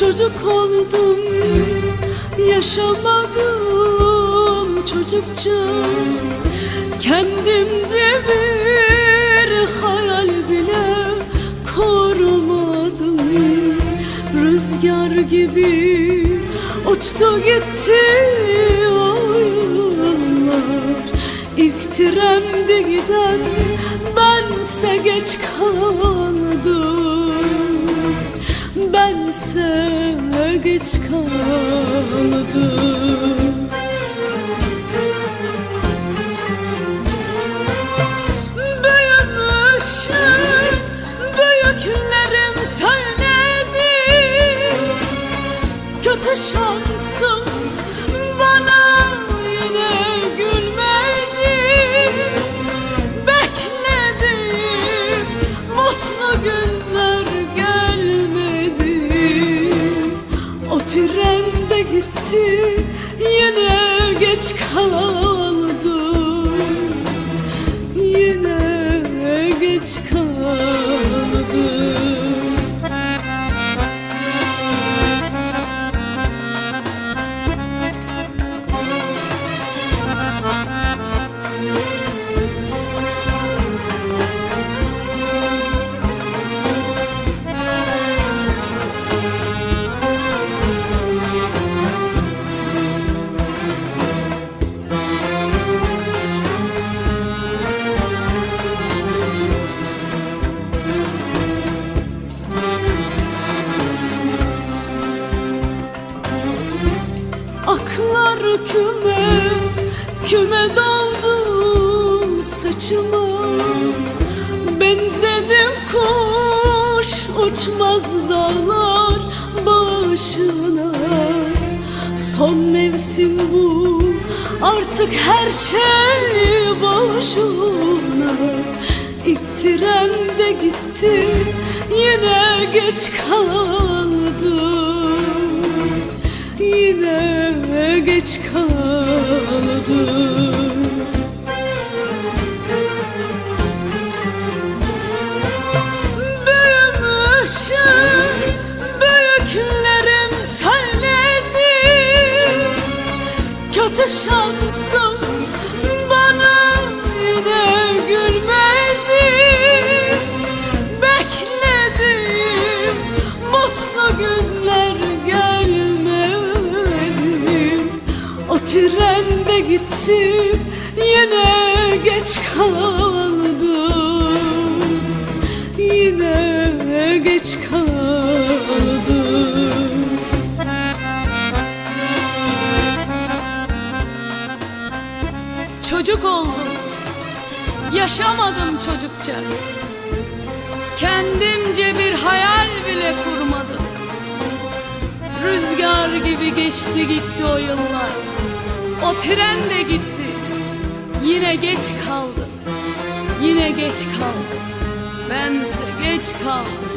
Çocuk oldum, yaşamadım çocukça. Kendimce bir hayal bile kurmadım Rüzgar gibi uçtu gitti giden bense geç kaldım. Bense geç kaldım. Büyüklerim söyledi. Kötü şansım bana mutlu günler gelmedi. O tren de gitti yine geç kaldım Yine geç kaldım küme doldu saçıma? Benzedim kuş uçmaz dağlar başına. Son mevsim bu artık her şey boşuna. İlk tren de gitti yine geç kaldım. Yine geç kaldım Büyümüşüm, büyüklerim söyledi. Kötü şansım bana yine gülmedi O tren de gitti yine geç kaldım. Yine geç kaldım. Çocuk oldum Yaşamadım çocukça. Kendimce bir hayal bile kurmadım. Rüzgar gibi geçti gitti o yıllar O tren de gitti. Yine geç kaldım Yine geç kaldım Bense geç kaldım